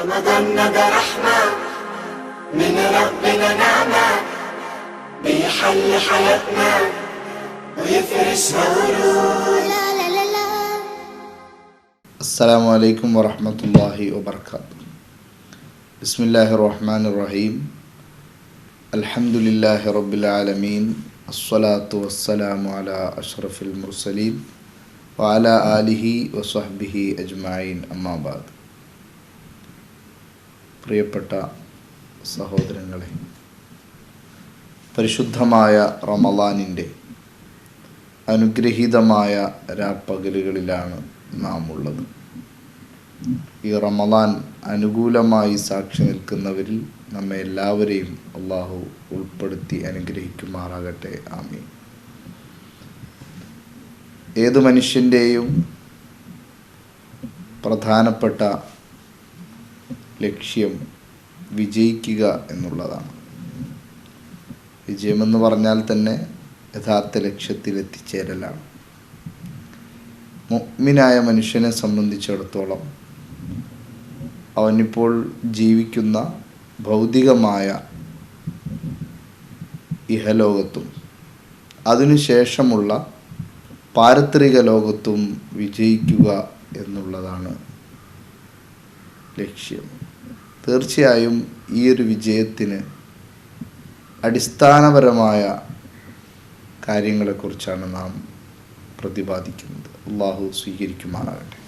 رمضان ندى رحمة. من ربنا نعمة بيحل حياتنا ويفرش لا. السلام عليكم ورحمة الله وبركاته. بسم الله الرحمن الرحيم. الحمد لله رب العالمين. الصلاة والسلام على أشرف المرسلين وعلى آله وصحبه أجمعين. أما بعد. പ്രിയപ്പെട്ട സഹോദരങ്ങളെ പരിശുദ്ധമായ റമലാനിന്റെ അനുഗ്രഹീതമായ രാപ്പകലുകളിലാണ് നാം ഉള്ളത് ഈ റമലാൻ അനുകൂലമായി സാക്ഷി നിൽക്കുന്നവരിൽ നമ്മെ എല്ലാവരെയും അള്ളാഹു ഉൾപ്പെടുത്തി അനുഗ്രഹിക്കുമാറാകട്ടെ. ആമീൻ. ഏതു മനുഷ്യന്റെയും പ്രധാനപ്പെട്ട ലക്ഷ്യം വിജയിക്കുക എന്നുള്ളതാണ്. വിജയമെന്ന് പറഞ്ഞാൽ തന്നെ യഥാർത്ഥ ലക്ഷ്യത്തിൽ എത്തിച്ചേരലാണ് മുഗ്മിനായ മനുഷ്യനെ സംബന്ധിച്ചിടത്തോളം അവനിപ്പോൾ ജീവിക്കുന്ന ഭൗതികമായ ഇഹലോകത്തും അതിനുശേഷമുള്ള പാരത്രിക ലോകത്തും വിജയിക്കുക എന്നുള്ളതാണ് ലക്ഷ്യം. തീർച്ചയായും ഈ ഒരു വിജയത്തിന് അടിസ്ഥാനപരമായ കാര്യങ്ങളെക്കുറിച്ചാണ് നാം പ്രതിപാദിക്കുന്നത്. അള്ളാഹു സ്വീകരിക്കുമാറാകട്ടെ.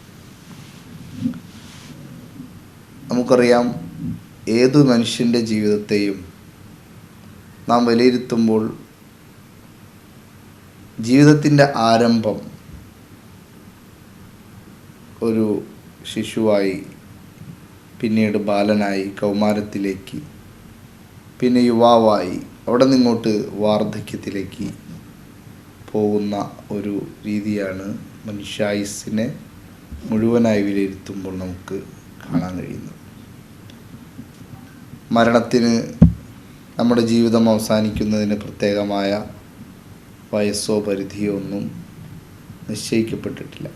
നമുക്കറിയാം ഏതു മനുഷ്യന്റെ ജീവിതത്തെയും നാം വിലയിരുത്തുമ്പോൾ ജീവിതത്തിന്റെ ആരംഭം ഒരു ശിശുവായി പിന്നീട് ബാലനായി കൗമാരത്തിലേക്ക് പിന്നെ യുവാവായി അവിടെ നിന്നിങ്ങോട്ട് വാർദ്ധക്യത്തിലേക്ക് പോകുന്ന ഒരു രീതിയാണ് മനുഷ്യായുസ്സിനെ മുഴുവനായി വിലയിരുത്തുമ്പോൾ നമുക്ക് കാണാൻ കഴിയുന്നത്. മരണത്തിന് നമ്മുടെ ജീവിതം അവസാനിക്കുന്നതിന് പ്രത്യേകമായ വയസ്സോ പരിധിയോ ഒന്നും നിശ്ചയിക്കപ്പെട്ടിട്ടില്ല.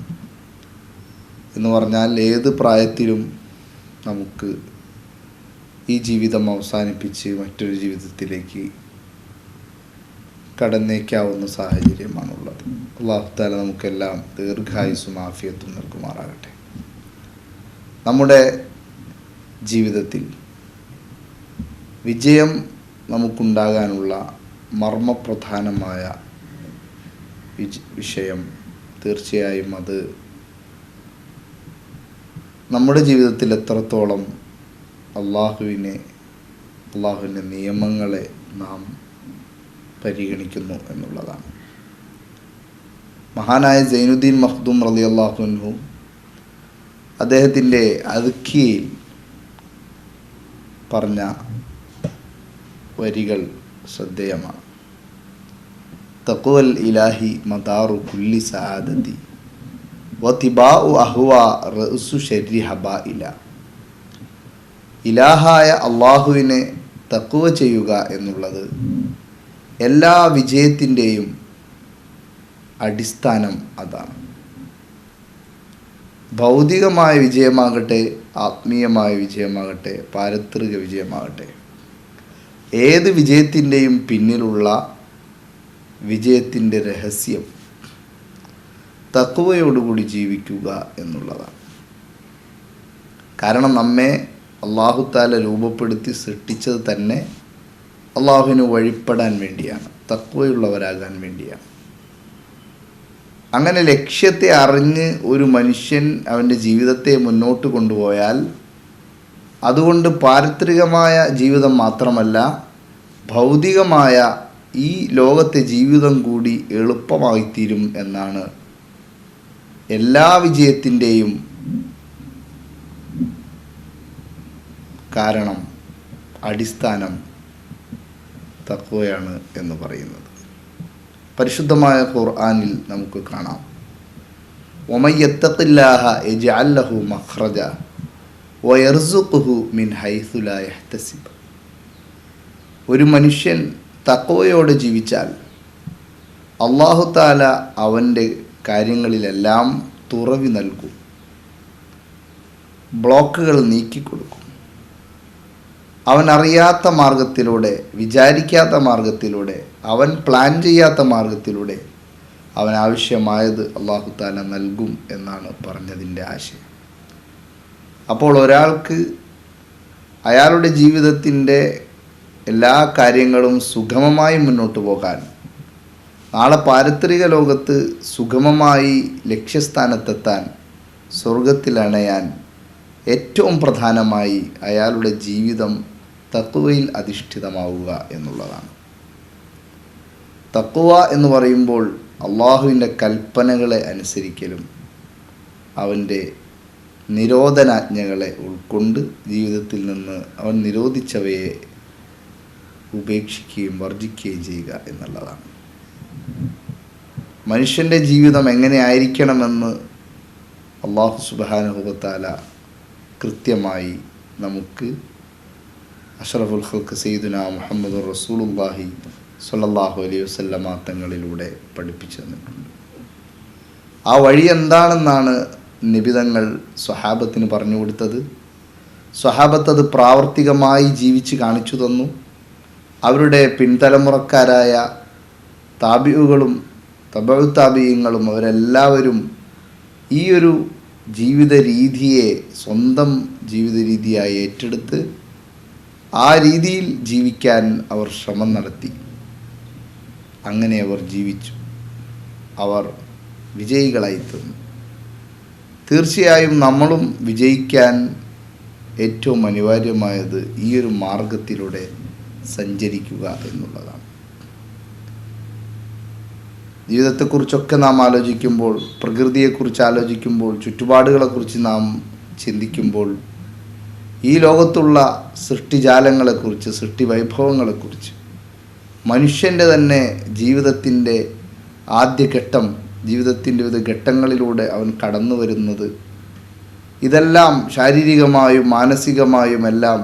എന്ന് പറഞ്ഞാൽ ഏത് പ്രായത്തിലും നമുക്ക് ഈ ജീവിതം അവസാനിപ്പിച്ച് മറ്റൊരു ജീവിതത്തിലേക്ക് കടന്നേക്കാവുന്ന സാഹചര്യമാണുള്ളത്. അള്ളാഹുത്താല നമുക്കെല്ലാം ദീർഘായുസും ആഫിയത്തും നൽകുമാറാകട്ടെ. നമ്മുടെ ജീവിതത്തിൽ വിജയം നമുക്കുണ്ടാകാനുള്ള മർമ്മപ്രധാനമായ വിഷയം തീർച്ചയായും അത് നമ്മുടെ ജീവിതത്തിൽ എത്രത്തോളം അള്ളാഹുവിനെ അള്ളാഹുവിന്റെ നിയമങ്ങളെ നാം പരിഗണിക്കുന്നു എന്നുള്ളതാണ്. മഹാനായ ജൈനുദ്ദീൻ മഖ്ദൂം റലി അള്ളാഹുൻഹു അദ്ദേഹത്തിന്റെ അതുക്കിയയിൽ പറഞ്ഞ വരികൾ ശ്രദ്ധേയമാണ്. തക്കുവൽ ഇലാഹി മദാറു കുല്ലി സആദതി ഇല ഇലാഹായ അള്ളാഹുവിനെ തക്കുവ ചെയ്യുക എന്നുള്ളത് എല്ലാ വിജയത്തിന്റെയും അടിസ്ഥാനം അതാണ്. ഭൗതികമായ വിജയമാകട്ടെ ആത്മീയമായ വിജയമാകട്ടെ പാരത്രിക വിജയമാകട്ടെ ഏത് വിജയത്തിന്റെയും പിന്നിലുള്ള വിജയത്തിന്റെ രഹസ്യം തക്കുവയോടുകൂടി ജീവിക്കുക എന്നുള്ളതാണ്. കാരണം നമ്മെ അള്ളാഹുത്താല രൂപപ്പെടുത്തി സൃഷ്ടിച്ചത് തന്നെ അള്ളാഹുവിന് വഴിപ്പെടാൻ വേണ്ടിയാണ് തക്കുവയുള്ളവരാകാൻ വേണ്ടിയാണ്. അങ്ങനെ ലക്ഷ്യത്തെ അറിഞ്ഞ് ഒരു മനുഷ്യൻ അവന്റെ ജീവിതത്തെ മുന്നോട്ട് കൊണ്ടുപോയാൽ അതുകൊണ്ട് പാരിത്രികമായ ജീവിതം മാത്രമല്ല ഭൗതികമായ ഈ ലോകത്തെ ജീവിതം കൂടി എളുപ്പമായിത്തീരും എന്നാണ് എല്ലാ വിജയത്തിന്റെയും കാരണം അടിസ്ഥാനം തക്വയാണ് എന്ന് പറയുന്നത്. പരിശുദ്ധമായ ഖുർആാനിൽ നമുക്ക് കാണാം. ഒമയ്യത്തഖില്ലാഹ യജഅല്ലഹു മഹ്റജ വയർസുഖു മിൻ ഹൈസു ലാ യഹ്തസിബ്. ഒരു മനുഷ്യൻ തക്കവയോടെ ജീവിച്ചാൽ അള്ളാഹു താല അവന്റെ കാര്യങ്ങളിലെല്ലാം തുറവി നൽകും. ബ്ലോക്കുകൾ നീക്കിക്കൊടുക്കും അവൻ അറിയാത്ത മാർഗത്തിലൂടെ വിചാരിക്കാത്ത മാർഗത്തിലൂടെ അവൻ പ്ലാൻ ചെയ്യാത്ത മാർഗത്തിലൂടെ അവൻ ആവശ്യമായത് അള്ളാഹു താല നൽകും എന്നാണ് പറഞ്ഞതിന്റെ ആശയം. അപ്പോൾ ഒരാൾക്ക് അയാളുടെ ജീവിതത്തിന്റെ എല്ലാ കാര്യങ്ങളും സുഗമമായി മുന്നോട്ട് പോകാൻ നാളെ പാരത്രിക ലോകത്ത് സുഗമമായി ലക്ഷ്യസ്ഥാനത്തെത്താൻ സ്വർഗത്തിൽ അണയാൻ ഏറ്റവും പ്രധാനമായി അയാളുടെ ജീവിതം തത്വയിൽ അധിഷ്ഠിതമാവുക എന്നുള്ളതാണ്. തക്കുവ എന്ന് പറയുമ്പോൾ അള്ളാഹുവിന്റെ കൽപ്പനകളെ അനുസരിക്കലും അവന്റെ നിരോധനാജ്ഞകളെ ഉൾക്കൊണ്ട് ജീവിതത്തിൽ നിന്ന് അവൻ നിരോധിച്ചവയെ ഉപേക്ഷിക്കുകയും വർജിക്കുകയും ചെയ്യുക എന്നുള്ളതാണ്. മനുഷ്യന്റെ ജീവിതം എങ്ങനെ ആയിരിക്കണമെന്ന് അള്ളാഹു സുബാനുഭവത്താല കൃത്യമായി നമുക്ക് അഷറഫുൽ ഹൽക്ക് സെയ്ദുന മുഹമ്മദ് റസൂലുല്ലാഹി സ്വല്ലല്ലാഹു അലൈഹി വസല്ലമ തങ്ങളിലൂടെ പഠിപ്പിച്ചു തന്നിട്ടുണ്ട്. ആ വഴി എന്താണെന്നാണ് നിബിതങ്ങൾ സ്വഹാബത്തിന് പറഞ്ഞു കൊടുത്തത്. സ്വഹാബത്ത് അത് പ്രാവർത്തികമായി ജീവിച്ച് കാണിച്ചു തന്നു. അവരുടെ പിൻതലമുറക്കാരായ താബിയുകളും തബഴു താബിയങ്ങളും അവരെല്ലാവരും ഈ ഒരു ജീവിത രീതിയെ സ്വന്തം ജീവിത രീതിയായി ഏറ്റെടുത്ത് ആ രീതിയിൽ ജീവിക്കാൻ അവർ ശ്രമം നടത്തി. അങ്ങനെ അവർ ജീവിച്ചു. അവർ വിജയികളായി തീർന്നു. തീർച്ചയായും നമ്മളും വിജയിക്കാൻ ഏറ്റവും അനിവാര്യമായത് ഈ ഒരു മാർഗത്തിലൂടെ സഞ്ചരിക്കുക എന്നുള്ളതാണ്. ജീവിതത്തെക്കുറിച്ചൊക്കെ നാം ആലോചിക്കുമ്പോൾ പ്രകൃതിയെക്കുറിച്ച് ആലോചിക്കുമ്പോൾ ചുറ്റുപാടുകളെക്കുറിച്ച് നാം ചിന്തിക്കുമ്പോൾ ഈ ലോകത്തുള്ള സൃഷ്ടിജാലങ്ങളെക്കുറിച്ച് സൃഷ്ടി വൈഭവങ്ങളെക്കുറിച്ച് മനുഷ്യന്റെ തന്നെ ജീവിതത്തിന്റെ ആദ്യഘട്ടം ജീവിതത്തിന്റെ വിവിധ ഘട്ടങ്ങളിലൂടെ അവൻ കടന്നു വരുന്നത് ഇതെല്ലാം ശാരീരികമായും മാനസികമായും എല്ലാം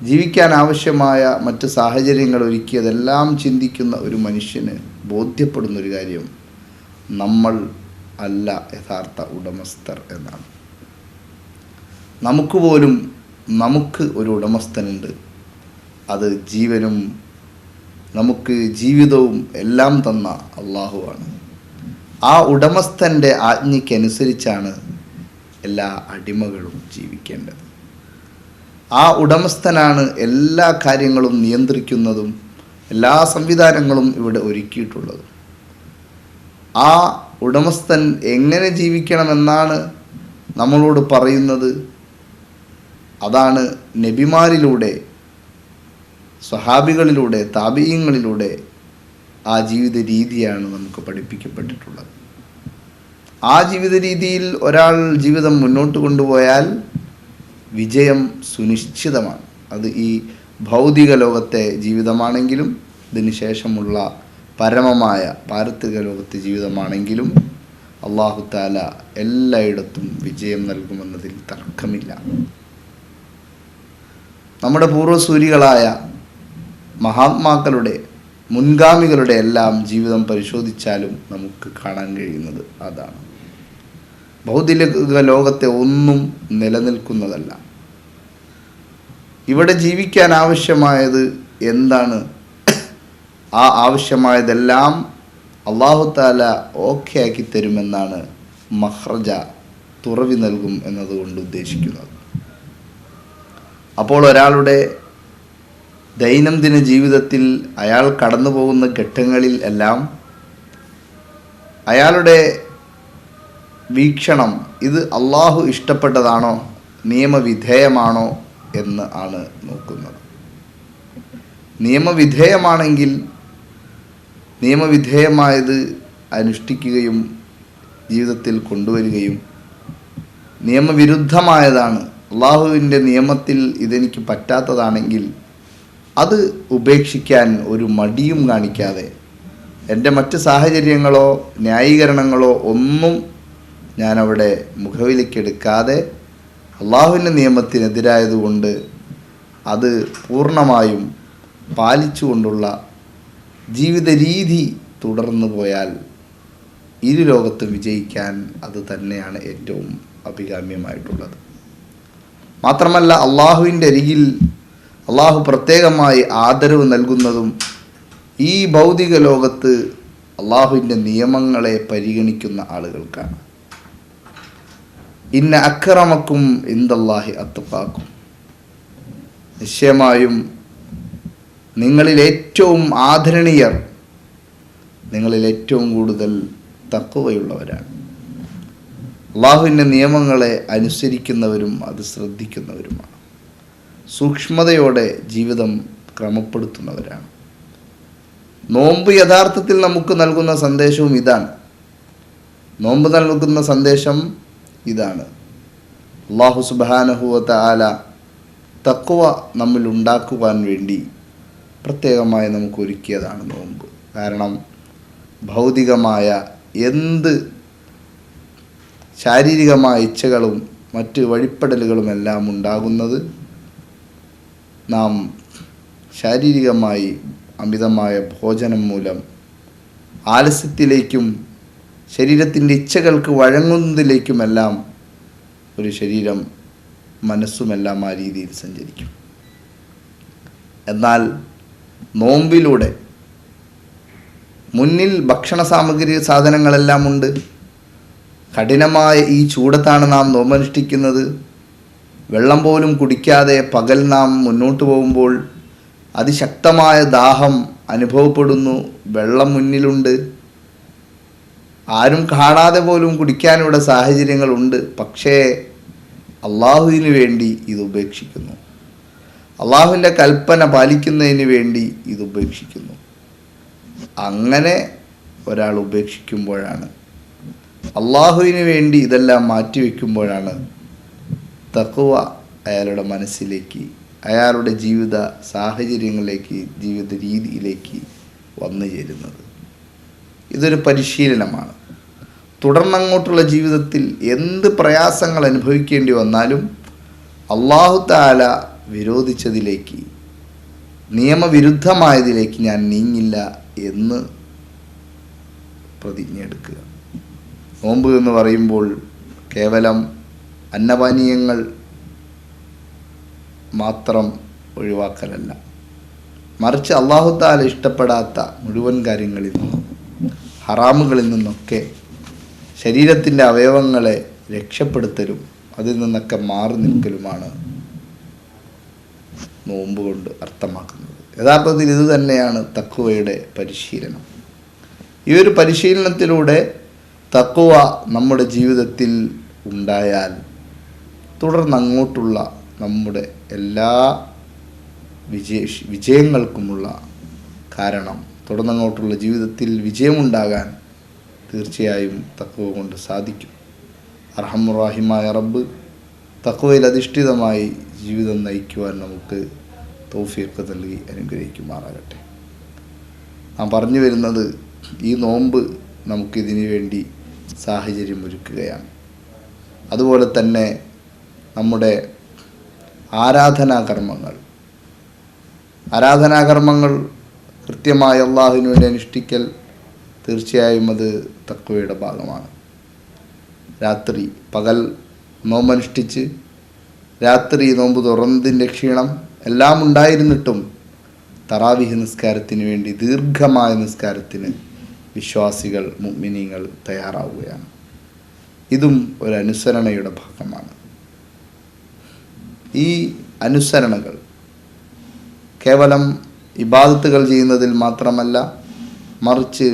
ജീവിക്കാൻ ആവശ്യമായ മറ്റ് സാഹചര്യങ്ങൾ ഒരുക്കിയതെല്ലാം ചിന്തിക്കുന്ന ഒരു മനുഷ്യന് ബോധ്യപ്പെടുന്ന ഒരു കാര്യം നമ്മൾ അല്ല യഥാർത്ഥ ഉടമസ്ഥർ എന്നാണ്. നമുക്ക് പോലും നമുക്ക് ഒരു ഉടമസ്ഥനുണ്ട്. അത് ജീവനും നമുക്ക് ജീവിതവും എല്ലാം തന്ന അള്ളാഹുവാണ് ആ ഉടമസ്ഥന്റെ ആജ്ഞയ്ക്കനുസരിച്ചാണ് എല്ലാ അടിമകളും ജീവിക്കേണ്ടത്. ആ ഉടമസ്ഥനാണ് എല്ലാ കാര്യങ്ങളും നിയന്ത്രിക്കുന്നതും എല്ലാ സംവിധാനങ്ങളും ഇവിടെ ഒരുക്കിയിട്ടുള്ളത്. ആ ഉടമസ്ഥൻ എങ്ങനെ ജീവിക്കണമെന്നാണ് നമ്മളോട് പറയുന്നത്. അതാണ് നബിമാരിലൂടെ സ്വഹാബികളിലൂടെ താപീയങ്ങളിലൂടെ ആ ജീവിത രീതിയാണ് നമുക്ക് പഠിപ്പിക്കപ്പെട്ടിട്ടുള്ളത്. ആ ജീവിത രീതിയിൽ ഒരാൾ ജീവിതം മുന്നോട്ട് കൊണ്ടുപോയാൽ വിജയം സുനിശ്ചിതമാണ്. അത് ഈ ഭൗതിക ലോകത്തെ ജീവിതമാണെങ്കിലും ഇതിന് ശേഷമുള്ള പരമമായ പാരത്രിക ലോകത്തെ ജീവിതമാണെങ്കിലും അള്ളാഹു താല എല്ലായിടത്തും വിജയം നൽകുമെന്നതിൽ തർക്കമില്ല. നമ്മുടെ പൂർവസൂരികളായ മഹാത്മാക്കളുടെ മുൻഗാമികളുടെ എല്ലാം ജീവിതം പരിശോധിച്ചാലും നമുക്ക് കാണാൻ കഴിയുന്നത് അതാണ്. ഭൗതിക ലോകത്തെ ഒന്നും നിലനിൽക്കുന്നതല്ല. ഇവിടെ ജീവിക്കാൻ ആവശ്യമായത് എന്താണ്? ആ ആവശ്യമായതെല്ലാം അള്ളാഹു താല ഓക്കെ ആക്കി തരുമെന്നാണ് മഹ്റജ തുറവി നൽകും എന്നതുകൊണ്ട് ഉദ്ദേശിക്കുന്നത്. അപ്പോൾ ഒരാളുടെ ദൈനംദിന ജീവിതത്തിൽ അയാൾ കടന്നു പോകുന്ന ഘട്ടങ്ങളിൽ എല്ലാം അയാളുടെ വീക്ഷണം ഇത് അള്ളാഹു ഇഷ്ടപ്പെട്ടതാണോ? നിയമവിധേയമാണോ? എന്ന് ആണ് നോക്കുന്നത്. നിയമവിധേയമാണെങ്കിൽ നിയമവിധേയമായത് അനുഷ്ഠിക്കുകയും ജീവിതത്തിൽ കൊണ്ടുവരികയും നിയമവിരുദ്ധമായതാണ്. അള്ളാഹുവിന്റെ നിയമത്തിൽ ഇതെനിക്ക് പറ്റാത്തതാണെങ്കിൽ അത് ഉപേക്ഷിക്കാൻ ഒരു മടിയും കാണിക്കാതെ എന്റെ മറ്റ് സാഹചര്യങ്ങളോ ന്യായീകരണങ്ങളോ ഒന്നും ഞാനവിടെ മുഖവിലേക്കെടുക്കാതെ അള്ളാഹുവിന്റെ നിയമത്തിനെതിരായതുകൊണ്ട് അത് പൂർണമായും പാലിച്ചുകൊണ്ടുള്ള ജീവിത രീതി തുടർന്നു പോയാൽ ഇരു ലോകത്തും വിജയിക്കാൻ അത് തന്നെയാണ് ഏറ്റവും അഭികാമ്യമായിട്ടുള്ളത്. മാത്രമല്ല അള്ളാഹുവിന്റെ അരികിൽ അള്ളാഹു പ്രത്യേകമായി ആദരവ് നൽകുന്നതും ഈ ഭൗതിക ലോകത്ത് അള്ളാഹുവിന്റെ നിയമങ്ങളെ പരിഗണിക്കുന്ന ആളുകൾക്കാണ്. ഇന്ന അക്രമക്കും ഇന്ദല്ലാഹി അത്തുപ്പാക്കും നിശ്ചയമായും നിങ്ങളിൽ ഏറ്റവും ആദരണീയർ നിങ്ങളിൽ ഏറ്റവും കൂടുതൽ തക്കവയുള്ളവരാണ് അള്ളാഹുവിന്റെ നിയമങ്ങളെ അനുസരിക്കുന്നവരും അത് ശ്രദ്ധിക്കുന്നവരുമാണ്. സൂക്ഷ്മതയോടെ ജീവിതം ക്രമപ്പെടുത്തുന്നവരാണ്. നോമ്പ് യഥാർത്ഥത്തിൽ നമുക്ക് നൽകുന്ന സന്ദേശവും ഇതാണ്. നോമ്പ് നൽകുന്ന സന്ദേശം ഇതാണ്. അള്ളാഹു സുബാനഹുവത്ത ആല തക്കുവ നമ്മിൽ ഉണ്ടാക്കുവാൻ വേണ്ടി പ്രത്യേകമായി നമുക്ക് ഒരുക്കിയതാണ് നോമ്പ്. കാരണം ഭൗതികമായ എന്ത് ശാരീരികമായ ഇച്ഛകളും മറ്റ് വഴിപ്പെടലുകളും എല്ലാം ഉണ്ടാകുന്നത് നാം ശാരീരികമായി അമിതമായ ഭോജനം മൂലം ആലസ്യത്തിലേക്കും ശരീരത്തിന്റെ ഇച്ഛകൾക്ക് വഴങ്ങുന്നതിലേക്കുമെല്ലാം ഒരു ശരീരം മനസ്സുമെല്ലാം ആ രീതിയിൽ സഞ്ചരിക്കും. എന്നാൽ നോമ്പിലൂടെ മുന്നിൽ ഭക്ഷണ സാമഗ്രി സാധനങ്ങളെല്ലാം ഉണ്ട്. കഠിനമായ ഈ ചൂടത്താണ് നാം നോമ്പനുഷ്ഠിക്കുന്നത്. വെള്ളം പോലും കുടിക്കാതെ പകൽ നാം മുന്നോട്ട് പോകുമ്പോൾ അതിശക്തമായ ദാഹം അനുഭവപ്പെടുന്നു. വെള്ളം മുന്നിലുണ്ട്. ആരും കാണാതെ പോലും കുടിക്കാനുള്ള സാഹചര്യങ്ങളുണ്ട്. പക്ഷേ അള്ളാഹുവിന് വേണ്ടി ഇത് ഉപേക്ഷിക്കുന്നു. അള്ളാഹുവിന്റെ കൽപ്പന പാലിക്കുന്നതിന് വേണ്ടി ഇത് ഉപേക്ഷിക്കുന്നു. അങ്ങനെ ഒരാൾ ഉപേക്ഷിക്കുമ്പോഴാണ്. അള്ളാഹുവിന് വേണ്ടി ഇതെല്ലാം മാറ്റിവെക്കുമ്പോഴാണ് തക്കുവ അയാളുടെ മനസ്സിലേക്ക് അയാളുടെ ജീവിത സാഹചര്യങ്ങളിലേക്ക് ജീവിത രീതിയിലേക്ക് വന്നു ചേരുന്നത്. ഇതൊരു പരിശീലനമാണ്. തുടർന്നങ്ങോട്ടുള്ള ജീവിതത്തിൽ എന്ത് പ്രയാസങ്ങൾ അനുഭവിക്കേണ്ടി വന്നാലും അള്ളാഹു താല വിരോധിച്ചതിലേക്ക് നിയമവിരുദ്ധമായതിലേക്ക് ഞാൻ നീങ്ങില്ല എന്ന് പ്രതിജ്ഞ എടുക്കുക നോമ്പ് എന്ന് പറയുമ്പോൾ കേവലം അന്നപാനീയങ്ങൾ മാത്രം ഒഴിവാക്കലല്ല. മറിച്ച് അള്ളാഹു താല ഇഷ്ടപ്പെടാത്ത മുഴുവൻ കാര്യങ്ങളിൽ നിന്നും ഹറാമുകളിൽ നിന്നൊക്കെ ശരീരത്തിന്റെ അവയവങ്ങളെ രക്ഷപ്പെടുത്തലും അതിൽ നിന്നൊക്കെ മാറി നിൽക്കലുമാണ് നോമ്പ് കൊണ്ട് അർത്ഥമാക്കുന്നത്. യഥാർത്ഥത്തിൽ ഇത് തന്നെയാണ് തക്കുവയുടെ പരിശീലനം. ഈ ഒരു പരിശീലനത്തിലൂടെ തക്കുവ നമ്മുടെ ജീവിതത്തിൽ ഉണ്ടായാൽ തുടർന്നങ്ങോട്ടുള്ള നമ്മുടെ എല്ലാ വിജയ വിജയങ്ങൾക്കുമുള്ള കാരണം തുടർന്നങ്ങോട്ടുള്ള ജീവിതത്തിൽ വിജയമുണ്ടാകാൻ തീർച്ചയായും തക്കവ കൊണ്ട് സാധിക്കും. അർഹമുറാഹിമായ റബ്ബ് തക്കവയിൽ അധിഷ്ഠിതമായി ജീവിതം നയിക്കുവാൻ നമുക്ക് തോഫിയൊക്കെ നൽകി അനുഗ്രഹിക്കുമാറാകട്ടെ. നാം പറഞ്ഞു വരുന്നത് ഈ നോമ്പ് നമുക്കിതിനു വേണ്ടി സാഹചര്യം ഒരുക്കുകയാണ്. അതുപോലെ തന്നെ നമ്മുടെ ആരാധനാകർമ്മങ്ങൾ. ആരാധനാകർമ്മങ്ങൾ കൃത്യമായി അള്ളാഹുവിന് വേണ്ടി അനുഷ്ഠിക്കൽ തീർച്ചയായും അത് തക്വയുടെ ഭാഗമാണ്. രാത്രി പകൽ നോമ്പനുഷ്ഠിച്ച് രാത്രി നോമ്പ് തുറന്നതിന്റെ ക്ഷീണം എല്ലാം ഉണ്ടായിരുന്നിട്ടും തറാവിഹ് നിസ്കാരത്തിന് വേണ്ടി ദീർഘമായ നിസ്കാരത്തിന് വിശ്വാസികൾ മുഗ്മിനീങ്ങൾ തയ്യാറാവുകയാണ്. ഇതും ഒരു അനുസരണയുടെ ഭാഗമാണ്. ഈ അനുസരണകൾ കേവലം ഇബാദത്തുകൾ ചെയ്യുന്നതിൽ മാത്രമല്ല മറിച്ച്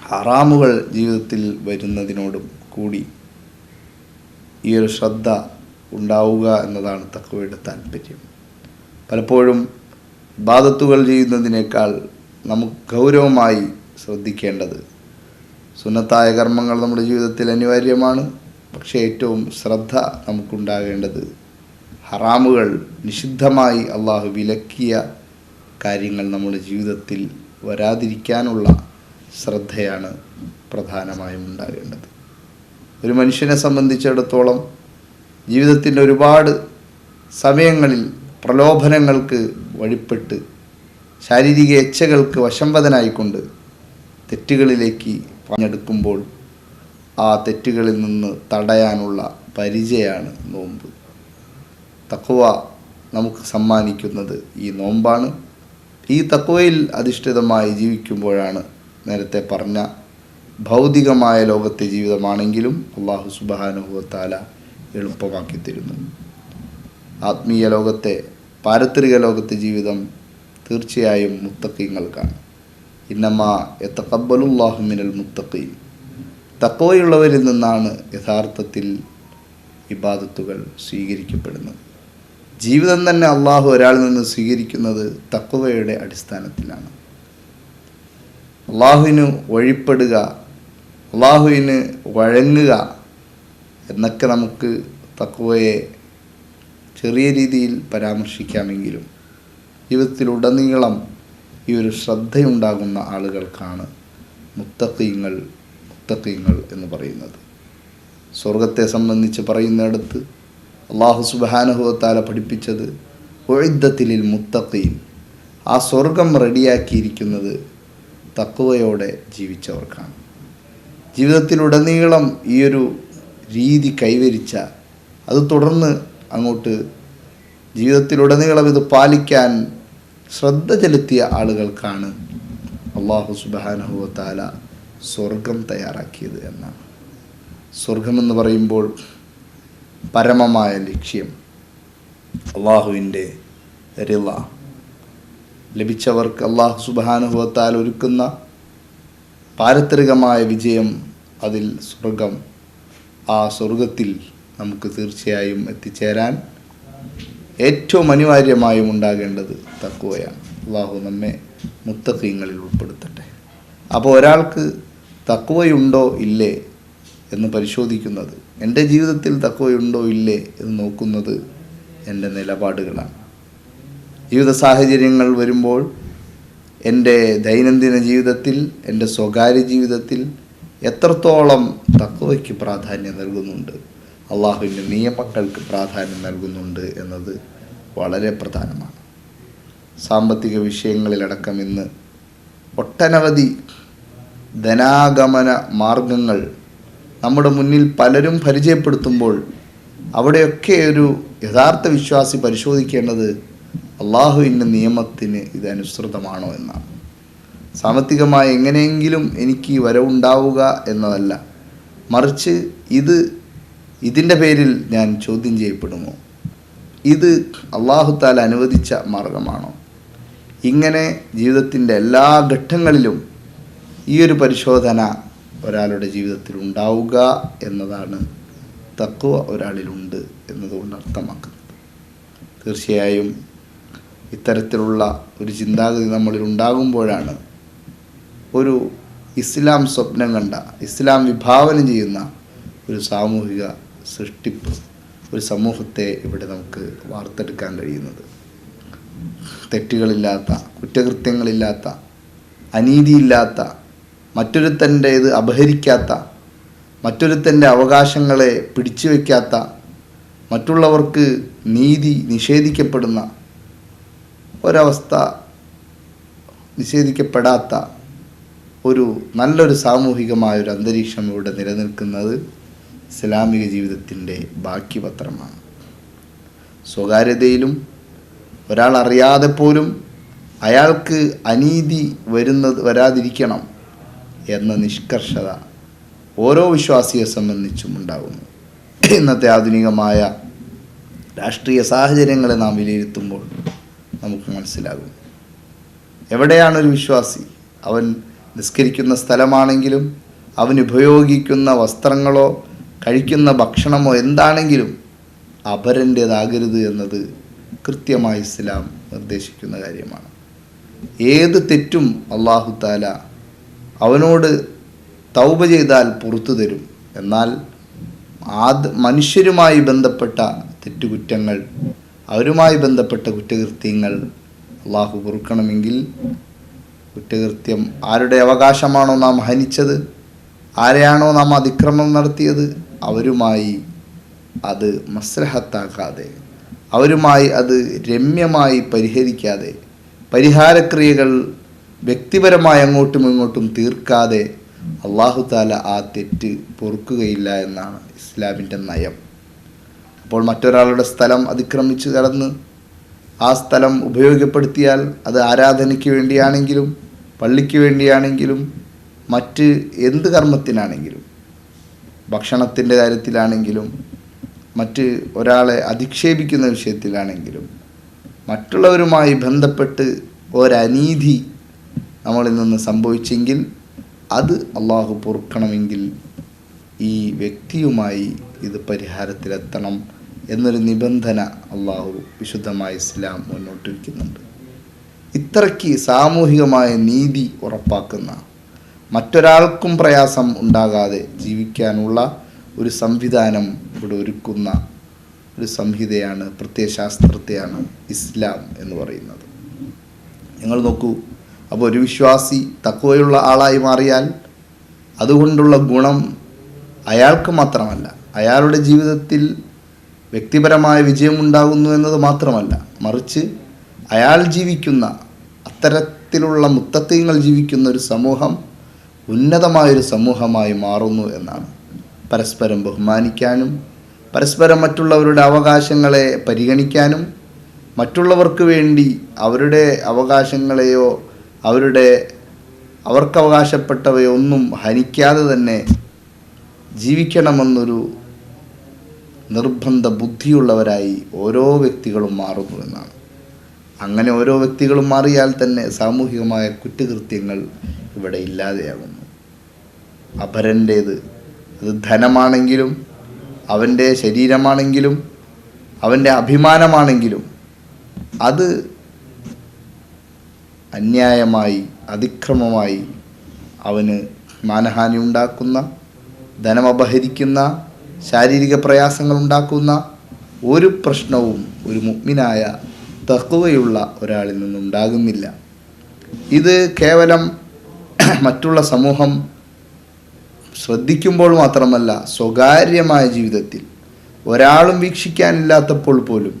ഹറാമുകൾ ജീവിതത്തിൽ വരുന്നതിനോടും കൂടി ഈ ഒരു ശ്രദ്ധ ഉണ്ടാവുക എന്നതാണ് തക്കവയുടെ താല്പര്യം. പലപ്പോഴും ബാധത്തുകൾ ചെയ്യുന്നതിനേക്കാൾ നമുക്ക് ഗൗരവമായി ശ്രദ്ധിക്കേണ്ടത് സുന്നത്തായ കർമ്മങ്ങൾ നമ്മുടെ ജീവിതത്തിൽ അനിവാര്യമാണ്. പക്ഷേ ഏറ്റവും ശ്രദ്ധ നമുക്കുണ്ടാകേണ്ടത് ഹറാമുകൾ നിഷിദ്ധമായി അള്ളാഹു വിലക്കിയ കാര്യങ്ങൾ നമ്മുടെ ജീവിതത്തിൽ വരാതിരിക്കാനുള്ള ശ്രദ്ധയാണ് പ്രധാനമായും ഉണ്ടാകേണ്ടത്. ഒരു മനുഷ്യനെ സംബന്ധിച്ചിടത്തോളം ജീവിതത്തിന്റെ ഒരുപാട് സമയങ്ങളിൽ പ്രലോഭനങ്ങൾക്ക് വഴിപ്പെട്ട് ശാരീരിക ഇച്ഛകൾക്ക് വശംവദനായിക്കൊണ്ട് തെറ്റുകളിലേക്ക് പറഞ്ഞെടുക്കുമ്പോൾ ആ തെറ്റുകളിൽ നിന്ന് തടയാനുള്ള പരിചയമാണ് നോമ്പ്. തക്കുവ നമുക്ക് സമ്മാനിക്കുന്നത് ഈ നോമ്പാണ്. ഈ തക്കുവയിൽ അധിഷ്ഠിതമായി ജീവിക്കുമ്പോഴാണ് നേരത്തെ പറഞ്ഞ ഭൗതികമായ ലോകത്തെ ജീവിതമാണെങ്കിലും അള്ളാഹു സുബാനുഭവത്താല എളുപ്പമാക്കി തരുന്നു. ആത്മീയ ലോകത്തെ പാരത്രിക ലോകത്തെ ജീവിതം തീർച്ചയായും മുത്തക്കീങ്ങൾക്കാണ് ഇന്നമ്മ എത്തക്കബലുല്ലാഹുമിനൽ മുത്തക്കീൻ തക്കവയുള്ളവരിൽ നിന്നാണ് യഥാർത്ഥത്തിൽ ഇബാദത്തുകൾ സ്വീകരിക്കപ്പെടുന്നത്. ജീവിതം തന്നെ അള്ളാഹു ഒരാളിൽ നിന്ന് സ്വീകരിക്കുന്നത് തക്കവയുടെ അടിസ്ഥാനത്തിലാണ്. അള്ളാഹുവിന് വഴിപ്പെടുക അള്ളാഹുവിന് വഴങ്ങുക എന്നൊക്കെ നമുക്ക് തക്കുവയെ ചെറിയ രീതിയിൽ പരാമർശിക്കാമെങ്കിലും ജീവിതത്തിലുടനീളം ഈ ഒരു ശ്രദ്ധയുണ്ടാകുന്ന ആളുകൾക്കാണ് മുത്തക്കീങ്ങൾ മുത്തക്കീങ്ങൾ എന്ന് പറയുന്നത്. സ്വർഗത്തെ സംബന്ധിച്ച് പറയുന്നിടത്ത് അള്ളാഹു സുബാനുഭവത്താല പഠിപ്പിച്ചത് ഒഴുദ്ധത്തിലിൽ മുത്തക്കീൻ ആ സ്വർഗം റെഡിയാക്കിയിരിക്കുന്നത് തക്കുവയോടെ ജീവിച്ചവർക്കാണ്. ജീവിതത്തിലുടനീളം ഈ ഒരു രീതി കൈവരിച്ച അത് തുടർന്ന് അങ്ങോട്ട് ജീവിതത്തിലുടനീളം ഇത് പാലിക്കാൻ ശ്രദ്ധ ചെലുത്തിയ ആളുകൾക്കാണ് അള്ളാഹു സുബാനുഭവത്താല സ്വർഗം തയ്യാറാക്കിയത് എന്നാണ്. സ്വർഗമെന്ന് പറയുമ്പോൾ പരമമായ ലക്ഷ്യം അള്ളാഹുവിന്റെ റിള ലഭിച്ചവർക്ക് അള്ളാഹു സുബാനുഭവത്താൽ ഒരുക്കുന്ന പാരത്രികമായ വിജയം അതിൽ സ്വർഗം ആ സ്വർഗത്തിൽ നമുക്ക് തീർച്ചയായും എത്തിച്ചേരാൻ ഏറ്റവും അനിവാര്യമായും ഉണ്ടാകേണ്ടത് തക്കുവയാണ് അള്ളാഹു നമ്മെ മുത്തക്കീങ്ങളിൽ ഉൾപ്പെടുത്തട്ടെ. അപ്പോൾ ഒരാൾക്ക് തക്കുവയുണ്ടോ ഇല്ലേ എന്ന് പരിശോധിക്കുന്നത് എന്റെ ജീവിതത്തിൽ തക്കുവയുണ്ടോ ഇല്ലേ എന്ന് നോക്കുന്നത് എന്റെ നിലപാടുകളാണ്. ജീവിത സാഹചര്യങ്ങൾ വരുമ്പോൾ എന്റെ ദൈനംദിന ജീവിതത്തിൽ എന്റെ സ്വകാര്യ ജീവിതത്തിൽ എത്രത്തോളം തക്കവയ്ക്ക് പ്രാധാന്യം നൽകുന്നുണ്ട് അള്ളാഹുവിന്റെ നിയമങ്ങൾക്ക് പ്രാധാന്യം നൽകുന്നുണ്ട് എന്നത് വളരെ പ്രധാനമാണ്. സാമ്പത്തിക വിഷയങ്ങളിലടക്കം ഇന്ന് ഒട്ടനവധി ധനാഗമന മാർഗങ്ങൾ നമ്മുടെ മുന്നിൽ പലരും പരിചയപ്പെടുത്തുമ്പോൾ അവിടെയൊക്കെ ഒരു യഥാർത്ഥ വിശ്വാസി പരിശോധിക്കേണ്ടത് അള്ളാഹുവിന്റെ നിയമത്തിന് ഇത് അനുസൃതമാണോ എന്നാണ്. സാമ്പത്തികമായി എങ്ങനെയെങ്കിലും എനിക്ക് വരവുണ്ടാവുക എന്നതല്ല. മറിച്ച് ഇത് ഇതിന്റെ പേരിൽ ഞാൻ ചോദ്യം ചെയ്യപ്പെടുമോ ഇത് അള്ളാഹുത്താൽ അനുവദിച്ച മാർഗമാണോ? ഇങ്ങനെ ജീവിതത്തിന്റെ എല്ലാ ഘട്ടങ്ങളിലും ഈ ഒരു പരിശോധന ഒരാളുടെ ജീവിതത്തിൽ ഉണ്ടാവുക എന്നതാണ് തക്കുവ ഒരാളിലുണ്ട് എന്നതുകൊണ്ട് അർത്ഥമാക്കുന്നത്. തീർച്ചയായും ഇത്തരത്തിലുള്ള ഒരു ചിന്താഗതി നമ്മളിൽ ഉണ്ടാകുമ്പോഴാണ് ഒരു ഇസ്ലാം സ്വപ്നം കണ്ട ഇസ്ലാം വിഭാവനം ചെയ്യുന്ന ഒരു സാമൂഹിക സൃഷ്ടിപ്പ് ഒരു സമൂഹത്തെ ഇവിടെ നമുക്ക് വാർത്തെടുക്കാൻ കഴിയുന്നത്. തെറ്റുകളില്ലാത്ത കുറ്റകൃത്യങ്ങളില്ലാത്ത അനീതിയില്ലാത്ത മറ്റൊരുത്തന്റേത് അപഹരിക്കാത്ത മറ്റൊരുത്തന്റെ അവകാശങ്ങളെ പിടിച്ചു വയ്ക്കാത്ത മറ്റുള്ളവർക്ക് നീതി നിഷേധിക്കപ്പെടുന്ന ഒരവസ്ഥ നിഷേധിക്കപ്പെടാത്ത ഒരു നല്ലൊരു സാമൂഹികമായ ഒരു അന്തരീക്ഷം ഇവിടെ നിലനിൽക്കുന്നത് ഇസ്ലാമിക ജീവിതത്തിന്റെ ബാക്കി പത്രമാണ് സ്വകാര്യതയിലും ഒരാൾ അറിയാതെ പോലും അയാൾക്ക് അനീതി വരുന്നത് വരാതിരിക്കണം എന്ന നിഷ്കർഷത ഓരോ വിശ്വാസിയെ സംബന്ധിച്ചും ഉണ്ടാകുന്നു. ഇന്നത്തെ ആധുനികമായ രാഷ്ട്രീയ സാഹചര്യങ്ങളെ നാം വിലയിരുത്തുമ്പോൾ നമുക്ക് മനസ്സിലാകും. എവിടെയാണ് ഒരു വിശ്വാസി? അവൻ നിസ്കരിക്കുന്ന സ്ഥലമാണെങ്കിലും അവൻ ഉപയോഗിക്കുന്ന വസ്ത്രങ്ങളോ കഴിക്കുന്ന ഭക്ഷണമോ എന്താണെങ്കിലും അപരന്റേതാകരുത് എന്നത് കൃത്യമായി ഇസ്ലാം നിർദ്ദേശിക്കുന്ന കാര്യമാണ്. ഏത് തെറ്റും അള്ളാഹു താല അവനോട് തൗബ ചെയ്താൽ പുറത്തു തരും. എന്നാൽ ആദ് മനുഷ്യരുമായി ബന്ധപ്പെട്ട തെറ്റുകുറ്റങ്ങൾ അവരുമായി ബന്ധപ്പെട്ട കുറ്റകൃത്യങ്ങൾ അള്ളാഹു പൊറുക്കണമെങ്കിൽ കുറ്റകൃത്യം ആരുടെ അവകാശമാണോ നാം ഹനിച്ചത്? ആരെയാണോ നാം അതിക്രമം നടത്തിയത്? അവരുമായി അത് മസ്ലഹത്താക്കാതെ അവരുമായി അത് രമ്യമായി പരിഹരിക്കാതെ പരിഹാരക്രിയകൾ വ്യക്തിപരമായി അങ്ങോട്ടും ഇങ്ങോട്ടും തീർക്കാതെ അള്ളാഹു താല ആ തെറ്റ് പൊറുക്കുകയില്ല എന്നാണ് ഇസ്ലാമിന്റെ നയം. അപ്പോൾ മറ്റൊരാളുടെ സ്ഥലം അതിക്രമിച്ച് കടന്ന് ആ സ്ഥലം ഉപയോഗപ്പെടുത്തിയാൽ അത് ആരാധനയ്ക്ക് വേണ്ടിയാണെങ്കിലും പള്ളിക്ക് വേണ്ടിയാണെങ്കിലും മറ്റ് എന്ത് കർമ്മത്തിനാണെങ്കിലും ഭക്ഷണത്തിന്റെ കാര്യത്തിലാണെങ്കിലും മറ്റ് ഒരാളെ അധിക്ഷേപിക്കുന്ന വിഷയത്തിലാണെങ്കിലും മറ്റുള്ളവരുമായി ബന്ധപ്പെട്ട് ഒരനീതി നമ്മളിൽ നിന്ന് സംഭവിച്ചെങ്കിൽ അത് അള്ളാഹു പൊറുക്കണമെങ്കിൽ ഈ വ്യക്തിയുമായി ഇത് പരിഹാരത്തിലെത്തണം. എന്നൊരു നിബന്ധന അള്ളാഹു വിശുദ്ധമായ ഇസ്ലാം മുന്നോട്ട് വയ്ക്കുന്നുണ്ട് ഇത്രയ്ക്ക് സാമൂഹികമായ നീതി ഉറപ്പാക്കുന്ന മറ്റൊരാൾക്കും പ്രയാസം ഉണ്ടാകാതെ ജീവിക്കാനുള്ള ഒരു സംവിധാനം ഇവിടെ ഒരുക്കുന്ന ഒരു സംഹിതയാണ് പ്രത്യയശാസ്ത്രത്തെയാണ് ഇസ്ലാം എന്ന് പറയുന്നത്. ഞങ്ങൾ നോക്കൂ അപ്പോൾ ഒരു വിശ്വാസി തക്കുവയുള്ള ആളായി മാറിയാൽ അതുകൊണ്ടുള്ള ഗുണം അയാൾക്ക് മാത്രമല്ല അയാളുടെ ജീവിതത്തിൽ വ്യക്തിപരമായ വിജയമുണ്ടാകുന്നു എന്നത് മാത്രമല്ല മറിച്ച് അയാൾ ജീവിക്കുന്ന അത്തരത്തിലുള്ള മുത്തത്വങ്ങൾ ജീവിക്കുന്ന ഒരു സമൂഹം ഉന്നതമായൊരു സമൂഹമായി മാറുന്നു എന്നാണ്. പരസ്പരം ബഹുമാനിക്കാനും പരസ്പരം മറ്റുള്ളവരുടെ അവകാശങ്ങളെ പരിഗണിക്കാനും മറ്റുള്ളവർക്ക് വേണ്ടി അവരുടെ അവകാശങ്ങളെയോ അവരുടെ അവർക്ക് അവകാശപ്പെട്ടവയോ ഒന്നും ഹനിക്കാതെ തന്നെ ജീവിക്കണമെന്നൊരു നിർബന്ധ ബുദ്ധിയുള്ളവരായി ഓരോ വ്യക്തികളും മാറുന്നു എന്നാണ്. അങ്ങനെ ഓരോ വ്യക്തികളും മാറിയാൽ തന്നെ സാമൂഹികമായ കുറ്റകൃത്യങ്ങൾ ഇവിടെ ഇല്ലാതെയാകുന്നു. അപരന്റേത് അത് ധനമാണെങ്കിലും അവന്റെ ശരീരമാണെങ്കിലും അവന്റെ അഭിമാനമാണെങ്കിലും അത് അന്യായമായി അതിക്രമമായി അവന് മാനഹാനി ഉണ്ടാക്കുന്ന ധനമപഹരിക്കുന്ന ശാരീരിക പ്രയാസങ്ങൾ ഉണ്ടാക്കുന്ന ഒരു പ്രശ്നവും ഒരു മുഗ്മിനായ തക്കുവയുള്ള ഒരാളിൽ നിന്നുണ്ടാകുന്നില്ല. ഇത് കേവലം മറ്റുള്ള സമൂഹം ശ്രദ്ധിക്കുമ്പോൾ മാത്രമല്ല സ്വകാര്യമായ ജീവിതത്തിൽ ഒരാളും വീക്ഷിക്കാനില്ലാത്തപ്പോൾ പോലും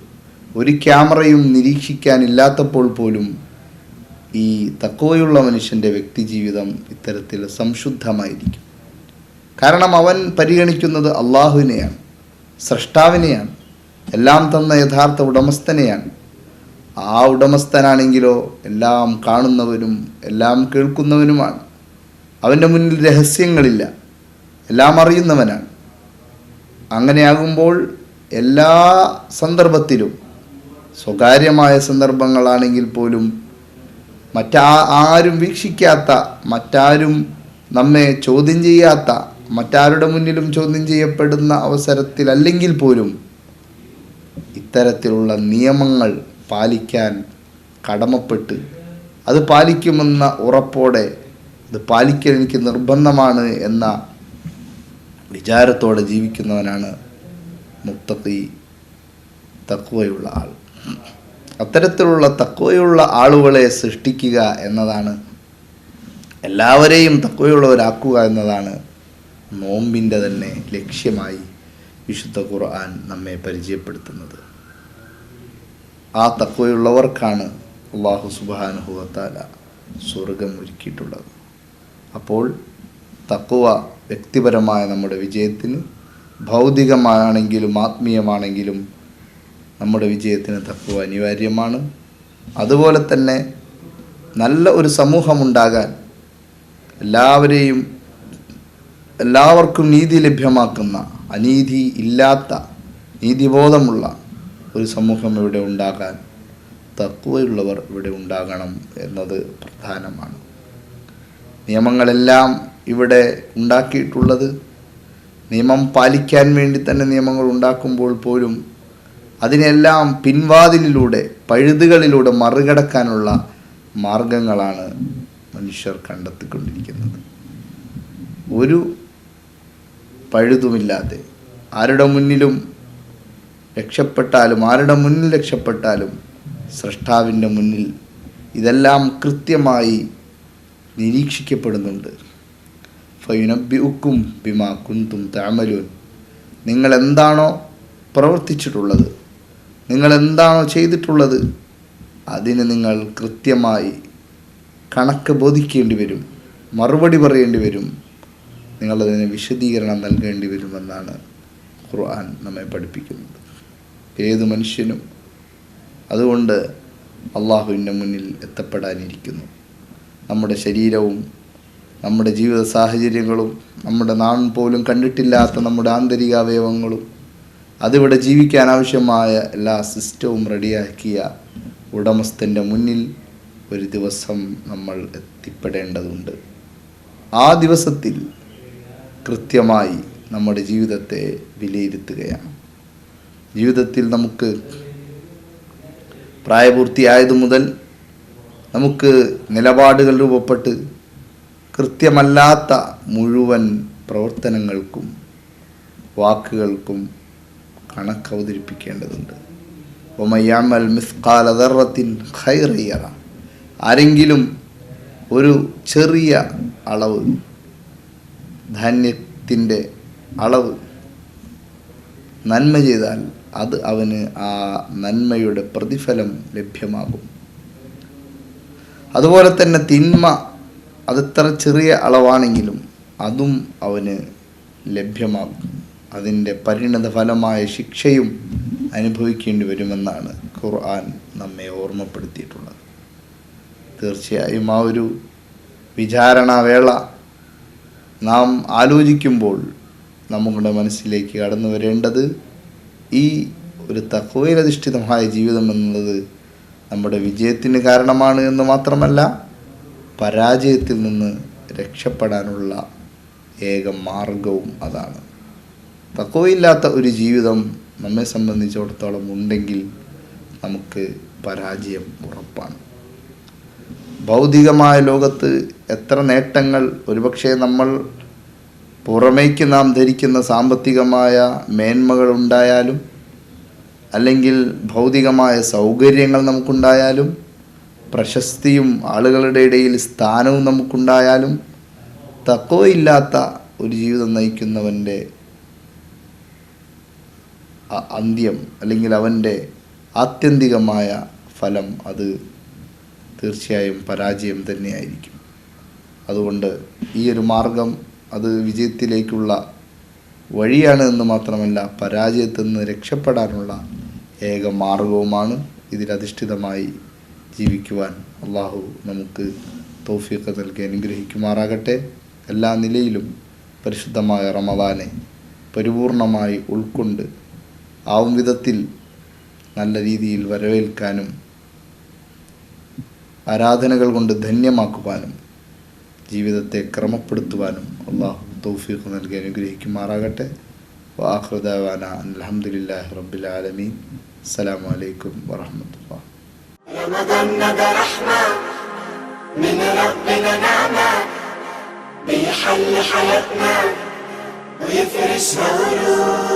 ഒരു ക്യാമറയും നിരീക്ഷിക്കാനില്ലാത്തപ്പോൾ പോലും ഈ തക്കോയുള്ള മനുഷ്യന്റെ വ്യക്തിജീവിതം ഇത്തരത്തിൽ സംശുദ്ധമായിരിക്കും. കാരണം അവൻ പരിഗണിക്കുന്നത് അള്ളാഹുവിനെയാണ് സൃഷ്ടാവിനെയാണ് എല്ലാം തന്ന യഥാർത്ഥ ഉടമസ്ഥനെയാണ്. ആ ഉടമസ്ഥനാണെങ്കിലോ എല്ലാം കാണുന്നവനും എല്ലാം കേൾക്കുന്നവനുമാണ്. അവന്റെ മുന്നിൽ രഹസ്യങ്ങളില്ല എല്ലാം അറിയുന്നവനാണ്. അങ്ങനെയാകുമ്പോൾ എല്ലാ സന്ദർഭത്തിലും സ്വകാര്യമായ സന്ദർഭങ്ങളാണെങ്കിൽ പോലും മറ്റാ ആരും വീക്ഷിക്കാത്ത മറ്റാരും നമ്മെ ചോദ്യം ചെയ്യാത്ത മറ്റാരുടെ മുന്നിലും ചോദ്യം ചെയ്യപ്പെടുന്ന അവസരത്തിൽ അല്ലെങ്കിൽ പോലും ഇത്തരത്തിലുള്ള നിയമങ്ങൾ പാലിക്കാൻ കടമപ്പെട്ട് അത് പാലിക്കുമെന്ന ഉറപ്പോടെ അത് പാലിക്കൽ എനിക്ക് നിർബന്ധമാണ് എന്ന വിചാരത്തോടെ ജീവിക്കുന്നവനാണ് മുത്തഖി തഖ്വയുള്ള ആൾ. അത്തരത്തിലുള്ള തഖ്വയുള്ള ആളുകളെ സൃഷ്ടിക്കുക എന്നതാണ് എല്ലാവരെയും തഖ്വയുള്ളവരാക്കുക എന്നതാണ് നോമ്പിന്റെ തന്നെ ലക്ഷ്യമായി വിശുദ്ധ ഖുർആൻ നമ്മെ പരിചയപ്പെടുത്തുന്നത്. ആ തക്കവയുള്ളവർക്കാണ് അള്ളാഹു സുബാനുഹുവത്താല സ്വർഗം ഒരുക്കിയിട്ടുള്ളത്. അപ്പോൾ തക്കുവ വ്യക്തിപരമായ നമ്മുടെ വിജയത്തിന് ഭൗതികമാണെങ്കിലും ആത്മീയമാണെങ്കിലും നമ്മുടെ വിജയത്തിന് തക്കുവ അനിവാര്യമാണ്. അതുപോലെ തന്നെ നല്ല ഒരു സമൂഹമുണ്ടാകാൻ എല്ലാവരെയും എല്ലാവർക്കും നീതി ലഭ്യമാക്കുന്ന അനീതി ഇല്ലാത്ത നീതിബോധമുള്ള ഒരു സമൂഹം ഇവിടെ ഉണ്ടാകാൻ തക്കുവയുള്ളവർ ഇവിടെ ഉണ്ടാകണം എന്നത് പ്രധാനമാണ്. നിയമങ്ങളെല്ലാം ഇവിടെ ഉണ്ടാക്കിയിട്ടുള്ളത് നിയമം പാലിക്കാൻ വേണ്ടി തന്നെ നിയമങ്ങൾ ഉണ്ടാക്കുമ്പോൾ പോലും അതിനെല്ലാം പിൻവാതിലിലൂടെ പഴുതുകളിലൂടെ മറികടക്കാനുള്ള മാർഗങ്ങളാണ് മനുഷ്യർ കണ്ടെത്തിക്കൊണ്ടിരിക്കുന്നത്. ഒരു പഴുതുമില്ലാതെ. ആരുടെ മുന്നിലും രക്ഷപ്പെട്ടാലും ആരുടെ മുന്നിൽ രക്ഷപ്പെട്ടാലും സൃഷ്ടാവിന്റെ മുന്നിൽ ഇതെല്ലാം കൃത്യമായി നിരീക്ഷിക്കപ്പെടുന്നുണ്ട്. ഫയുനബിഉക്കും ബിമാ കുന്തും താമലൂൻ നിങ്ങൾ എന്താണോ പ്രവർത്തിച്ചിട്ടുള്ളത് നിങ്ങൾ എന്താണോ ചെയ്തിട്ടുള്ളത് അതിന് നിങ്ങൾ കൃത്യമായി കണക്ക് ബോധിക്കേണ്ടി വരും മറുപടി പറയേണ്ടി വരും. നിങ്ങളതിന് വിശദീകരണം നൽകേണ്ടി വരുമെന്നാണ് ഖുർആൻ നമ്മെ പഠിപ്പിക്കുന്നത്. ഏത് മനുഷ്യനും അതുകൊണ്ട് അള്ളാഹുവിന്റെ മുന്നിൽ എത്തപ്പെടാനിരിക്കുന്നു. നമ്മുടെ ശരീരവും നമ്മുടെ ജീവിത സാഹചര്യങ്ങളും നമ്മുടെ നാൺ പോലും കണ്ടിട്ടില്ലാത്ത നമ്മുടെ ആന്തരിക അവയവങ്ങളും അതിവിടെ ജീവിക്കാൻ ആവശ്യമായ എല്ലാ സിസ്റ്റവും റെഡിയാക്കിയ ഉടമസ്ഥന്റെ മുന്നിൽ ഒരു ദിവസം നമ്മൾ എത്തിപ്പെടേണ്ടതുണ്ട്. ആ ദിവസത്തിൽ കൃത്യമായി നമ്മുടെ ജീവിതത്തെ വിലയിരുത്തുകയാണ്. ജീവിതത്തിൽ നമുക്ക് പ്രായപൂർത്തിയായതു മുതൽ നമുക്ക് നിലപാടുകൾ രൂപപ്പെട്ട് കൃത്യമല്ലാത്ത മുഴുവൻ പ്രവർത്തനങ്ങൾക്കും വാക്കുകൾക്കും കണക്ക് അവതരിപ്പിക്കേണ്ടതുണ്ട് ഒമയ്യാമൽ മിസ്കാല ദർറത്തിൻ ആരെങ്കിലും ഒരു ചെറിയ അളവ് ധാന്യത്തിന്റെ അളവ് നന്മ ചെയ്താൽ അത് അവന് ആ നന്മയുടെ പ്രതിഫലം ലഭ്യമാകും. അതുപോലെ തന്നെ തിന്മ അതെത്ര ചെറിയ അളവാണെങ്കിലും അതും അവന് ലഭ്യമാകും. അതിന്റെ പരിണത ഫലമായ ശിക്ഷയും അനുഭവിക്കേണ്ടി വരുമെന്നാണ് ഖുർആൻ നമ്മെ ഓർമ്മപ്പെടുത്തിയിട്ടുള്ളത്. തീർച്ചയായും ആ ഒരു വിചാരണാവേള നാം ആലോചിക്കുമ്പോൾ നമ്മുടെ മനസ്സിലേക്ക് കടന്നു വരേണ്ടത് ഈ ഒരു തക്കവയിലധിഷ്ഠിതമായ ജീവിതം എന്നുള്ളത് നമ്മുടെ വിജയത്തിന് കാരണമാണ് എന്ന് മാത്രമല്ല പരാജയത്തിൽ നിന്ന് രക്ഷപ്പെടാനുള്ള ഏക മാർഗവും അതാണ്. തക്കവയില്ലാത്ത ഒരു ജീവിതം നമ്മെ സംബന്ധിച്ചിടത്തോളം ഉണ്ടെങ്കിൽ നമുക്ക് പരാജയം ഉറപ്പാണ്. ഭൗതികമായ ലോകത്ത് എത്ര നേട്ടങ്ങൾ ഒരുപക്ഷെ നമ്മൾ പുറമേക്ക് നാം ധരിക്കുന്ന സാമ്പത്തികമായ മേന്മകൾ ഉണ്ടായാലും അല്ലെങ്കിൽ ഭൗതികമായ സൗകര്യങ്ങൾ നമുക്കുണ്ടായാലും പ്രശസ്തിയും ആളുകളുടെ ഇടയിൽ സ്ഥാനവും നമുക്കുണ്ടായാലും തക്കവയില്ലാത്ത ഒരു ജീവിതം നയിക്കുന്നവന്റെ അന്ത്യം അല്ലെങ്കിൽ അവന്റെ ആത്യന്തികമായ ഫലം അത് തീർച്ചയായും പരാജയം തന്നെയായിരിക്കും. അതുകൊണ്ട് ഈ ഒരു മാർഗം അത് വിജയത്തിലേക്കുള്ള വഴിയാണ് എന്ന് മാത്രമല്ല പരാജയത്തിൽ നിന്ന് രക്ഷപ്പെടാനുള്ള ഏക മാർഗവുമാണ് ഇതിലധിഷ്ഠിതമായി ജീവിക്കുവാൻ അള്ളാഹു നമുക്ക് തോഫിയൊക്കെ നൽകി അനുഗ്രഹിക്കുമാറാകട്ടെ. എല്ലാ നിലയിലും പരിശുദ്ധമായ റമദാനെ പരിപൂർണമായി ഉൾക്കൊണ്ട് ആവും വിധത്തിൽ നല്ല രീതിയിൽ വരവേൽക്കാനും ആരാധനകൾ കൊണ്ട് ധന്യമാക്കുവാനും ജീവിതത്തെ ക്രമപ്പെടുത്തുവാനും അള്ളാഹു തൗഫീഖ് നൽകി അനുഗ്രഹിക്കുമാറാകട്ടെ വാഹൃദാന അലഹമുല്ലാഹി റബ്ബിൽ ആലമീൻ അസ്സലാമു അലൈക്കും വറഹമത്തുള്ള رمضان ده رحمة من ربنا نعمة بيحل حياتنا ويفرش ورود